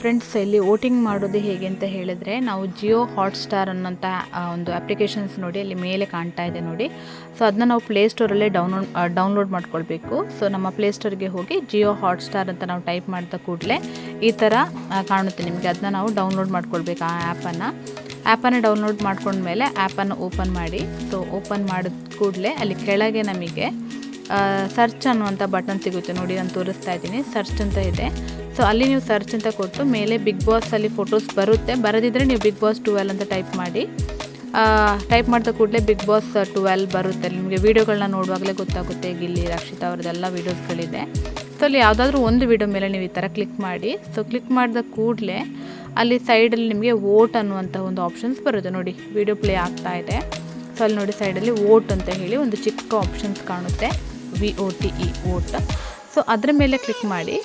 Friends ಇಲ್ಲಿ voting ಮಾಡೋದು ಹೇಗೆ ಅಂತ ಹೇಳಿದರೆ, ನಾವು ಜಿಯೋ ಹಾಟ್ಸ್ಟಾರ್ ಅನ್ನೋಂಥ ಒಂದು ಅಪ್ಲಿಕೇಶನ್ಸ್ ನೋಡಿ ಅಲ್ಲಿ ಮೇಲೆ ಕಾಣ್ತಾ ಇದೆ ನೋಡಿ. ಸೊ ಅದನ್ನ ನಾವು ಪ್ಲೇಸ್ಟೋರಲ್ಲೇ ಡೌನ್ಲೋಡ್ ಡೌನ್ಲೋಡ್ ಮಾಡ್ಕೊಳ್ಬೇಕು. ಸೊ ನಮ್ಮ ಪ್ಲೇಸ್ಟೋರ್ಗೆ ಹೋಗಿ ಜಿಯೋ ಹಾಟ್ಸ್ಟಾರ್ ಅಂತ ನಾವು ಟೈಪ್ ಮಾಡಿದ ಕೂಡಲೇ ಈ ಥರ ಕಾಣುತ್ತೆ ನಿಮಗೆ. ಅದನ್ನ ನಾವು ಡೌನ್ಲೋಡ್ ಮಾಡ್ಕೊಳ್ಬೇಕು ಆ ಆ್ಯಪನ್ನು ಆ್ಯಪನ್ನು ಡೌನ್ಲೋಡ್ ಮಾಡ್ಕೊಂಡ್ಮೇಲೆ ಆ್ಯಪನ್ನು ಓಪನ್ ಮಾಡಿ. ಸೊ ಓಪನ್ ಮಾಡಿದ ಕೂಡಲೇ ಅಲ್ಲಿ ಕೆಳಗೆ ನಮಗೆ ಸರ್ಚ್ ಅನ್ನುವಂಥ ಬಟನ್ ಸಿಗುತ್ತೆ ನೋಡಿ, ನಾನು ತೋರಿಸ್ತಾ ಇದ್ದೀನಿ. ಸರ್ಚ್ ಅಂತ ಇದೆ. ಸೊ ಅಲ್ಲಿ ನೀವು ಸರ್ಚ್ ಅಂತ ಕೊಟ್ಟು ಮೇಲೆ ಬಿಗ್ ಬಾಸ್ ಅಲ್ಲಿ ಫೋಟೋಸ್ ಬರುತ್ತೆ. ಬರದಿದ್ದರೆ ನೀವು ಬಿಗ್ ಬಾಸ್ ಟುವೆಲ್ ಅಂತ ಟೈಪ್ ಮಾಡಿ. ಟೈಪ್ ಮಾಡಿದ ಕೂಡಲೇ ಬಿಗ್ ಬಾಸ್ ಟುವೆಲ್ ಬರುತ್ತೆ. ನಿಮಗೆ ವೀಡಿಯೋಗಳನ್ನ ನೋಡುವಾಗಲೇ ಗೊತ್ತಾಗುತ್ತೆ ಗಿಲ್ಲಿ ರಕ್ಷಿತಾ ಅವ್ರದ್ದೆಲ್ಲ ವೀಡಿಯೋಸ್ಗಳಿದೆ ಸೊ ಅಲ್ಲಿ ಯಾವುದಾದ್ರೂ ಒಂದು ವೀಡಿಯೋ ಮೇಲೆ ನೀವು ಈ ಥರ ಕ್ಲಿಕ್ ಮಾಡಿ. ಸೊ ಕ್ಲಿಕ್ ಮಾಡಿದ ಕೂಡಲೇ ಅಲ್ಲಿ ಸೈಡಲ್ಲಿ ನಿಮಗೆ ವೋಟ್ ಅನ್ನುವಂಥ ಒಂದು ಆಪ್ಷನ್ಸ್ ಬರುತ್ತೆ. ನೋಡಿ ವಿಡಿಯೋ ಪ್ಲೇ ಆಗ್ತಾ ಇದೆ. ಸೊ ಅಲ್ಲಿ ನೋಡಿ ಸೈಡಲ್ಲಿ ವೋಟ್ ಅಂತ ಹೇಳಿ ಒಂದು ಚಿಕ್ಕ ಆಪ್ಷನ್ಸ್ ಕಾಣುತ್ತೆ. V O T E vote so ಅದರ ಮೇಲೆ ಕ್ಲಿಕ್ ಮಾಡಿ.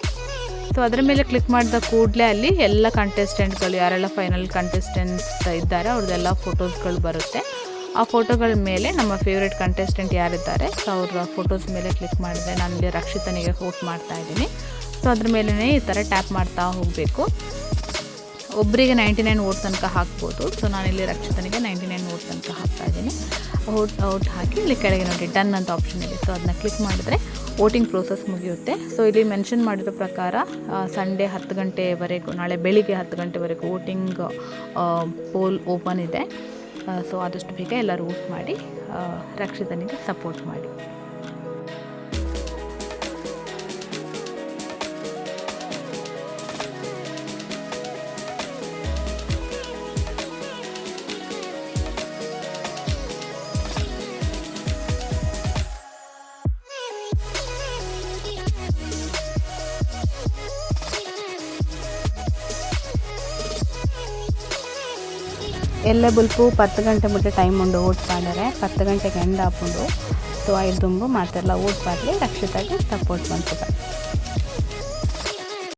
ಸೊ ಅದರ ಮೇಲೆ ಕ್ಲಿಕ್ ಮಾಡಿದ ಕೂಡಲೇ ಅಲ್ಲಿ ಎಲ್ಲ ಕಂಟೆಸ್ಟೆಂಟ್ಗಳು ಯಾರೆಲ್ಲ ಫೈನಲ್ ಕಂಟೆಸ್ಟೆಂಟ್ಸ್ ಇದ್ದಾರೆ, ಅವ್ರದ್ದೆಲ್ಲ ಫೋಟೋಸ್ಗಳು ಬರುತ್ತೆ. ಆ ಫೋಟೋಗಳ ಮೇಲೆ ನಮ್ಮ ಫೇವ್ರೆಟ್ ಕಂಟೆಸ್ಟೆಂಟ್ ಯಾರಿದ್ದಾರೆ ಸೊ ಅವ್ರ ಫೋಟೋಸ್ ಮೇಲೆ ಕ್ಲಿಕ್ ಮಾಡಿದೆ ನಾನು ರಕ್ಷಿತನಿಗೆ ವೋಟ್ ಮಾಡ್ತಾ ಇದ್ದೀನಿ. ಸೊ ಅದ್ರ ಮೇಲೇ ಈ ಥರ ಟ್ಯಾಪ್ ಮಾಡ್ತಾ ಹೋಗಬೇಕು. ಒಬ್ಬರಿಗೆ ನೈಂಟಿ ನೈನ್ ಓಟ್ ತನಕ ಹಾಕ್ಬೋದು. ಸೊ ನಾನಿಲ್ಲಿ ರಕ್ಷಿತನಿಗೆ ನೈಂಟಿ ನೈನ್ ಓಟ್ ತನಕ ಹಾಕ್ತಾ ಇದ್ದೀನಿ. ಓಟ್ ಔಟ್ ಹಾಕಿ ಇಲ್ಲಿ ಕೆಳಗೆ ನೋಡಿ, ಡನ್ ಅಂತ ಆಪ್ಷನ್ ಇದೆ. ಸೊ ಅದನ್ನ ಕ್ಲಿಕ್ ಮಾಡಿದ್ರೆ ವೋಟಿಂಗ್ ಪ್ರೋಸೆಸ್ ಮುಗಿಯುತ್ತೆ. ಸೊ ಇಲ್ಲಿ ಮೆನ್ಷನ್ ಮಾಡಿರೋ ಪ್ರಕಾರ ಸಂಡೇ ಹತ್ತು ಗಂಟೆವರೆಗೂ, ನಾಳೆ ಬೆಳಿಗ್ಗೆ ಹತ್ತು ಗಂಟೆವರೆಗೂ ವೋಟಿಂಗ್ ಪೋಲ್ ಓಪನ್ ಇದೆ. ಸೊ ಆದಷ್ಟು ಬೇಗ ಎಲ್ಲರೂ ವೋಟ್ ಮಾಡಿ ರಕ್ಷಿತನಿಗೆ ಸಪೋರ್ಟ್ ಮಾಡಿ. ಎಲ್ಲೆಬುಲ್ಪು ಪತ್ತು ಗಂಟೆ ಮುಟ್ಟೆ ಟೈಮ್ ಉಂಡು ಓಟ್ ಪಾಡರೆ ಪತ್ತು ಗಂಟೆಗೆ ಎಂಡ್ ಹಾಕೊಂಡು ಸೊ ಐದು ತುಂಬು ಮಾತೆಲ್ಲ ಓಟ್ ಬಾರ್ಲಿ ರಕ್ಷಿತಾಗಿ ಸಪೋರ್ಟ್ ಮಾಡ್ತಾರೆ